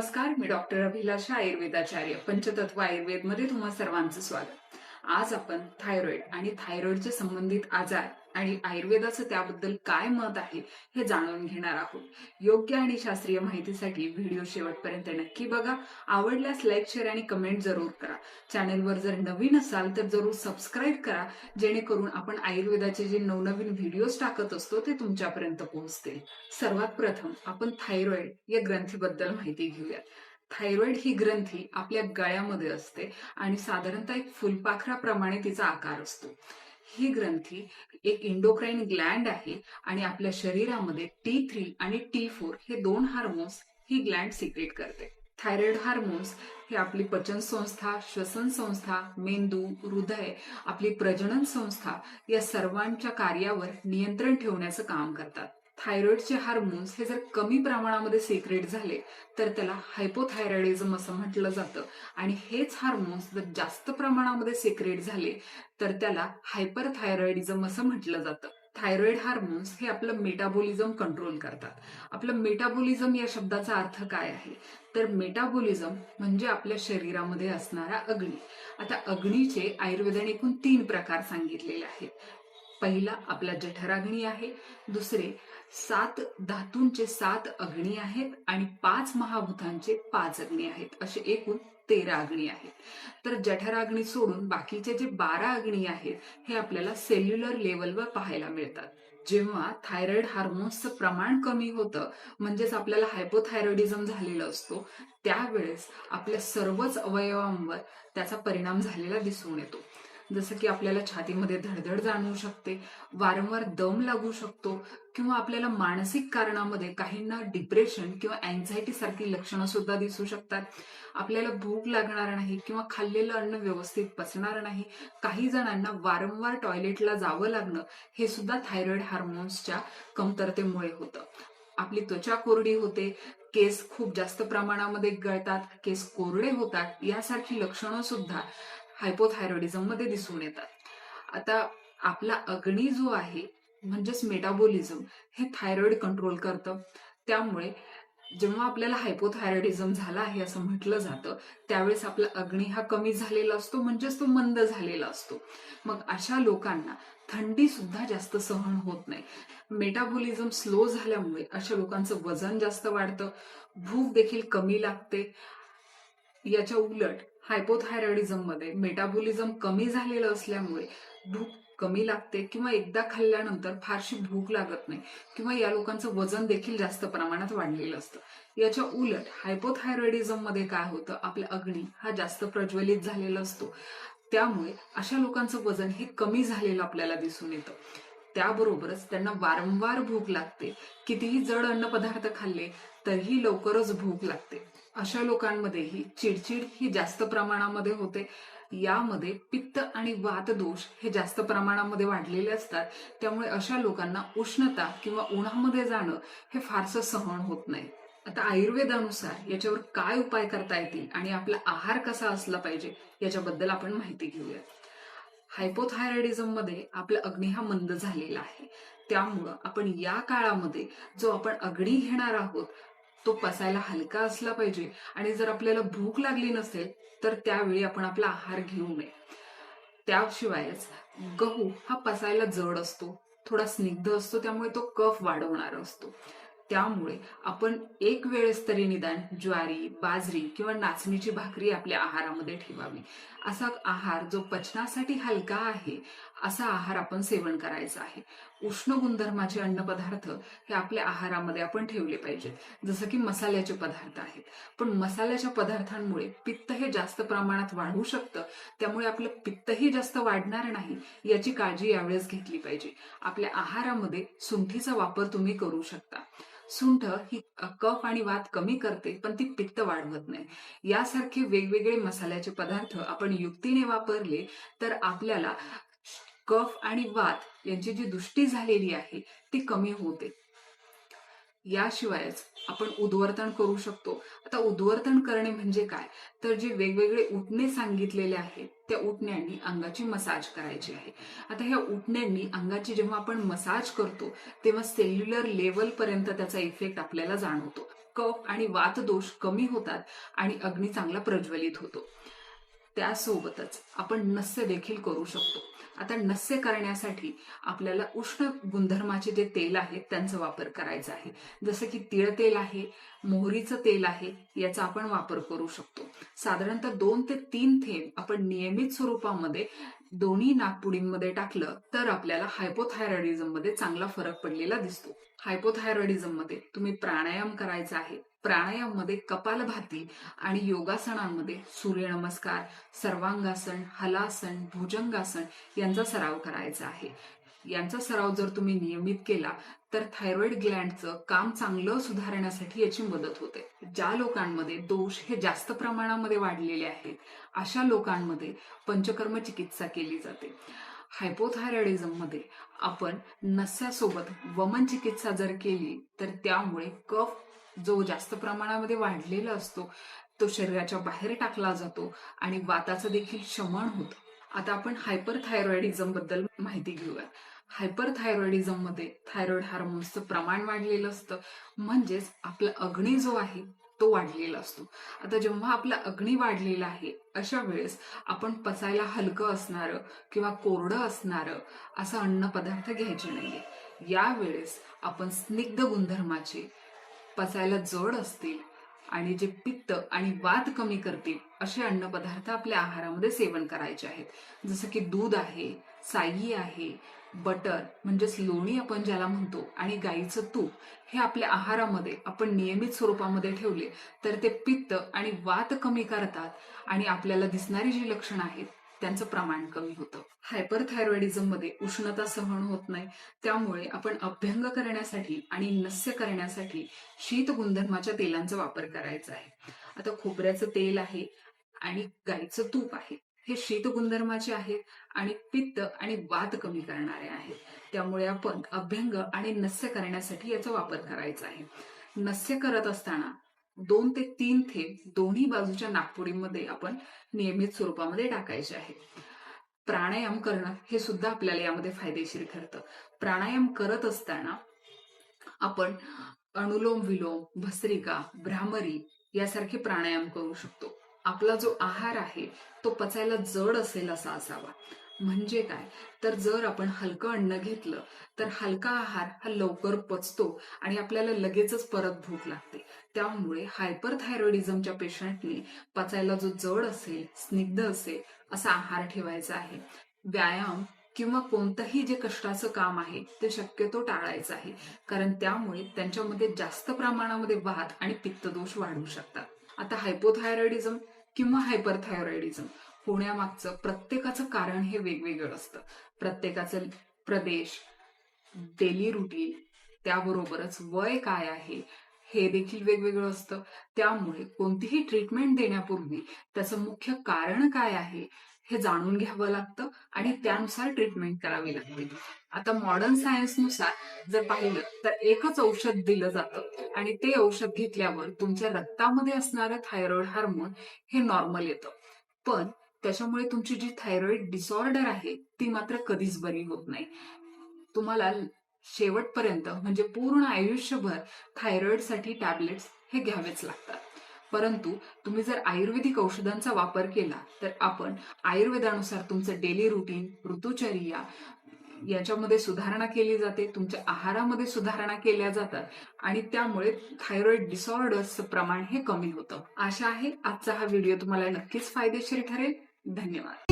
नमस्कार मी डॉक्टर अभिलाषा आयुर्वेदाचार्य पंचतत्व आयुर्वेदमध्ये तुम्हा सर्वांचं स्वागत. आज आपण थायरॉइड आणि थायरॉइडचे संबंधित आजार आणि आयुर्वेदाचं त्याबद्दल काय मत आहे हे जाणून घेणार आहोत. योग्य आणि शास्त्रीय माहितीसाठी व्हिडिओ शेवटपर्यंत नक्की बघा. आवडल्यास लाईक शेअर आणि कमेंट जरूर करा. चॅनेलवर जर नवीन असाल तर जरूर सबस्क्राईब करा जेणेकरून आपण आयुर्वेदाचे जे नवनवीन व्हिडिओज टाकत असतो ते तुमच्यापर्यंत पोहोचतील. सर्वात प्रथम आपण थायरॉइड या ग्रंथीबद्दल माहिती घेऊयात. थायरॉइड ही ग्रंथी आपल्या गळ्यामध्ये असते आणि साधारणतः एक फुलपाखराप्रमाणे तिचा आकार असतो. ही ग्रंथी एक इंडोक्राईन ग्लँड आहे आणि आपल्या शरीरामध्ये टी थ्री आणि टी फोर हे दोन हार्मोन्स ही ग्लँड सिक्रेट करते. थायरॉइड हार्मोन्स हे आपली पचन संस्था श्वसन संस्था मेंदू हृदय आपली प्रजनन संस्था या सर्वांच्या कार्यावर नियंत्रण ठेवण्याचं काम करतात. थायरॉइडचे हार्मोन्स हे जर कमी प्रमाणामध्ये सिक्रेट झाले तर त्याला हायपोथायरॉइडिझम असं म्हटलं जातं. आणि हेच हार्मोन्स जर जास्त प्रमाणामध्ये सिक्रेट झाले तर त्याला हायपरथायरॉइडिझम असं म्हटलं जातं. थायरॉइड हार्मोन्स हे आपलं मेटाबॉलिझम कंट्रोल करतात. आपलं मेटाबॉलिझम या शब्दाचा अर्थ काय आहे? तर मेटाबॉलिझम म्हणजे आपल्या शरीरामध्ये असणारा अग्नी. आता अग्नीचे आयुर्वेदाने एकूण तीन प्रकार सांगितलेले आहेत. पहिला आपला जठराग्नी आहे दुसरे सात धातूंचे सात अग्नी आहेत आणि पाच महाभूतांचे पाच अग्नी आहेत. असे एकूण तेरा अग्नी आहेत. तर जठराग्नी सोडून बाकीचे जे बारा अग्नी आहेत हे आपल्याला सेल्युलर लेवलवर पाहायला मिळतात. जेव्हा थायरॉइड हार्मोन्सचं प्रमाण कमी होतं म्हणजेच आपल्याला हायपोथायरॉइडिझम झालेला असतो त्यावेळेस आपल्या सर्वच अवयवांवर त्याचा परिणाम झालेला दिसून येतो. जसं की आपल्याला छातीमध्ये धडधड जाणवू शकते वारंवार दम लागू शकतो किंवा आपल्याला मानसिक कारणामध्ये काहींना डिप्रेशन किंवा अँझायटी सारखी लक्षणं सुद्धा दिसू शकतात. आपल्याला भूक लागणार नाही किंवा खाल्लेलं अन्न व्यवस्थित पचणार नाही काही जणांना वारंवार टॉयलेटला जावं लागणं हे सुद्धा थायरॉइड हार्मोन्सच्या कमतरतेमुळे होतं. आपली त्वचा कोरडी होते केस खूप जास्त प्रमाणामध्ये गळतात केस कोरडे होतात यासारखी लक्षणं सुद्धा हायपोथायरॉइडिझममध्ये दिसून येतात. आता आपला अग्नी जो आहे म्हणजेच मेटाबॉलिझम हे थायरॉइड कंट्रोल करतं. त्यामुळे जेव्हा आपल्याला हायपोथायरॉइडिझम झाला आहे असं म्हटलं जातं त्यावेळेस आपला अग्नी हा कमी झालेला असतो म्हणजेच तो मंद झालेला असतो. मग अशा लोकांना थंडी सुद्धा जास्त सहन होत नाही. मेटाबॉलिझम स्लो झाल्यामुळे अशा लोकांचं वजन जास्त वाढतं. भूक देखील कमी लागते. याच्या उलट हायपोथायरॉइडिझममध्ये मेटाबॉलिझम कमी झालेलं असल्यामुळे भूक कमी लागते किंवा एकदा खाल्ल्यानंतर फारशी भूक लागत नाही किंवा या लोकांचं वजन देखील जास्त प्रमाणात वाढलेलं असतं. याच्या उलट हायपोथायरॉइडिझममध्ये काय होतं? आपला अग्नी हा जास्त प्रज्वलित झालेला असतो. त्यामुळे अशा लोकांचं वजन हे कमी झालेलं आपल्याला दिसून येतं. त्याबरोबरच त्यांना वारंवार भूक लागते. कितीही जड अन्न पदार्थ खाल्ले तरीही लवकरच भूक लागते. अशा लोकांमध्येही चिडचिड ही जास्त प्रमाणामध्ये होते. यामध्ये पित्त आणि वात दोष हे जास्त प्रमाणामध्ये वाढलेले असतात. त्यामुळे अशा लोकांना उष्णता किंवा उन्हामध्ये जाणं हे फारसं सहन होत नाही. आता आयुर्वेदानुसार याच्यावर काय उपाय करता येतील आणि आपला आहार कसा असला पाहिजे याच्याबद्दल आपण माहिती घेऊया हायपोथायरॉइडिझममध्ये आपला अग्नी हा मंद झालेला आहे. त्यामुळं आपण या काळामध्ये जो आपण अग्नी घेणार आहोत तो पसायला हलका असला पाहिजे. आणि जर आपल्याला भूक लागली नसेल तर त्यावेळी आपण आपला आहार घेऊ नये. त्याशिवायच गहू हा पसायला जड असतो. थोडा स्निग्ध असतो त्यामुळे तो कफ वाढवणारा असतो. त्यामुळे आपण एक वेळेस तरी निदान ज्वारी बाजरी किंवा नाचणीची भाकरी आपल्या आहारामध्ये ठेवावी. असा आहार जो पचनासाठी हलका आहे असा आहार आपण सेवन करायचा आहे. उष्ण गुणधर्माचे अन्नपदार्थ हे आपल्या आहारामध्ये आपण ठेवले पाहिजेत. जसं की मसाल्याचे पदार्थ आहेत. पण मसाल्याच्या पदार्थांमुळे पित्त हे जास्त प्रमाणात वाढू शकतं. त्यामुळे आपलं पित्तही जास्त वाढणार नाही याची काळजी यावेळेस घेतली पाहिजे. आपल्या आहारामध्ये सुंठीचा वापर तुम्ही करू शकता. सुंठ ही कफ आणि वात कमी करते पण ती पित्त वाढवत नाही. यासारखे वेगवेगळे मसाल्याचे पदार्थ आपण युक्तीने वापरले तर आपल्याला कफ आणि वात यांची जी दृष्टी झालेली आहे ती कमी होते. याशिवायच आपण उद्वर्तन करू शकतो. आता उद्वर्तन करणे म्हणजे काय? तर जे वेगवेगळे उठणे सांगितलेले आहेत त्या उठण्यांनी अंगाची मसाज करायची आहे. आता ह्या उठण्यांनी अंगाची जेव्हा आपण मसाज करतो तेव्हा सेल्युलर लेवल पर्यंत त्याचा इफेक्ट आपल्याला जाणवतो. कफ आणि वातदोष कमी होतात आणि अग्नी चांगला प्रज्वलित होतो. त्यासोबतच आपण नस्य देखील करू शकतो. आता नस्य करण्यासाठी आपल्याला उष्ण गुणधर्माचे जे तेल आहेत त्यांचा वापर करायचा आहे. जसं की तिळ तेल आहे मोहरीचं तेल आहे याचा आपण वापर करू शकतो. साधारणतः दोन ते तीन थेंब आपण नियमित स्वरूपामध्ये दोन्ही नागपुडींमध्ये टाकलं तर आपल्याला हायपोथायरॉइडिझममध्ये चांगला फरक पडलेला दिसतो. हायपोथायरॉइडिझममध्ये तुम्ही प्राणायाम करायचा आहे. प्राणायाममध्ये कपालभाती आणि योगासनांमध्ये सूर्यनमस्कार सर्वांगासन हलासन भुजंगासन यांचा सराव करायचा आहे. यांचा सराव जर तुम्ही नियमित केला तर थायरॉइड ग्लँडचं काम चांगलं सुधारण्यासाठी याची मदत होते. ज्या लोकांमध्ये दोष हे जास्त प्रमाणामध्ये वाढलेले आहेत अशा लोकांमध्ये पंचकर्म चिकित्सा केली जाते. हायपोथायरॉइडिझममध्ये आपण नस्यासोबत वमन चिकित्सा जर केली तर त्यामुळे कफ जो जास्त प्रमाणामध्ये वाढलेला असतो तो शरीराच्या बाहेर टाकला जातो आणि वाताचं देखील शमन होतं. आता आपण हायपर थायरॉइडिझमबद्दल माहिती घेऊया हायपरथायरॉइडिझममध्ये थायरॉइड हार्मोन्सचं प्रमाण वाढलेलं असतं. म्हणजेच आपला अग्नी जो आहे तो वाढलेला असतो. आता जेव्हा आपला अग्नी वाढलेला आहे अशा वेळेस आपण पचायला हलकं असणारं किंवा कोरडं असणारं असं अन्न पदार्थ घ्यायचे नाहीये. यावेळेस आपण स्निग्ध गुणधर्माचे पचायला जड असतील आणि जे पित्त आणि वात कमी करतील असे अन्नपदार्थ आपल्या आहारामध्ये सेवन करायचे आहेत. जसं की दूध आहे साई आहे बटर म्हणजेच लोणी आपण ज्याला म्हणतो आणि गाईचं तूप हे आपल्या आहारामध्ये आपण नियमित स्वरूपामध्ये ठेवले तर ते पित्त आणि वात कमी करतात. आणि आपल्याला दिसणारी जी लक्षणं आहेत त्यांचं प्रमाण कमी होतं. हायपरथायरॉइडिझममध्ये उष्णता सहन होत नाही. त्यामुळे आपण अभ्यंग करण्यासाठी आणि नस्य करण्यासाठी शीत गुणधर्माच्या तेलांचा वापर करायचा आहे. आता खोबऱ्याचं तेल आहे आणि गाईचं तूप आहे. हे शीत गुणधर्माचे आहेत आणि पित्त आणि वात कमी करणारे आहेत. त्यामुळे आपण अभ्यंग आणि नस्य करण्यासाठी याचा वापर करायचा आहे. नस्य करत असताना दोन ते तीन थेंब दोन्ही बाजूच्या नागपुडीमध्ये आपण नियमित स्वरूपामध्ये टाकायचे आहे प्राणायाम करणं हे सुद्धा आपल्याला यामध्ये फायदेशीर ठरतं. प्राणायाम करत असताना आपण अनुलोम विलोम भस्त्रिका भ्रामरी यासारखे प्राणायाम करू शकतो. आपला जो आहार आहे तो पचायला जड असेल असा असावा. म्हणजे काय? तर जर आपण हलकं अन्न घेतलं तर हलका आहार हा लवकर पचतो आणि आपल्याला लगेचच परत भूक लागते. त्यामुळे हायपरथायरॉइडिझमच्या पेशंटने पचायला जो जड असेल स्निग्ध असेल असा आहार ठेवायचा आहे. व्यायाम किंवा कोणतंही जे कष्टाचं काम आहे ते शक्यतो टाळायचं आहे. कारण त्यामुळे त्यांच्यामध्ये जास्त प्रमाणामध्ये वाद आणि पित्तदोष वाढू शकतात. आता हायपोथायरॉइडिझम किंवा हायपरथायरॉइडिझम होण्यामागचं प्रत्येकाचं कारण हे वेगवेगळं असतं. प्रत्येकाचं प्रदेश डेली रुटीन त्याबरोबरच वय काय आहे हे देखील वेगवेगळं असतं. त्यामुळे कोणतीही ट्रीटमेंट देण्यापूर्वी त्याचं मुख्य कारण काय आहे हे जाणून घ्यावं लागतं आणि त्यानुसार ट्रीटमेंट करावी लागते. आता मॉडर्न सायन्सनुसार जर पाहिलं तर एकच औषध दिलं जातं आणि ते औषध घेतल्यावर तुमच्या रक्तामध्ये असणारं थायरॉइड हार्मोन हे नॉर्मल येतं. पण त्याच्यामुळे तुमची जी थायरॉइड डिसऑर्डर आहे ती मात्र कधीच बरी होत नाही. तुम्हाला शेवटपर्यंत म्हणजे पूर्ण आयुष्यभर थायरॉइडसाठी टॅबलेट्स हे घ्यावेच लागतात. परंतु तुम्ही जर आयुर्वेदिक औषधांचा वापर केला तर आपण आयुर्वेदानुसार तुमचं डेली रुटीन ऋतुचर्या याच्यामध्ये सुधारणा केली जाते तुमच्या आहारामध्ये सुधारणा केल्या जातात आणि त्यामुळे थायरॉइड डिसऑर्डर्सचं प्रमाण हे कमी होतं. आशा आहे आजचा हा व्हिडिओ तुम्हाला नक्कीच फायदेशीर ठरेल. धन्यवाद.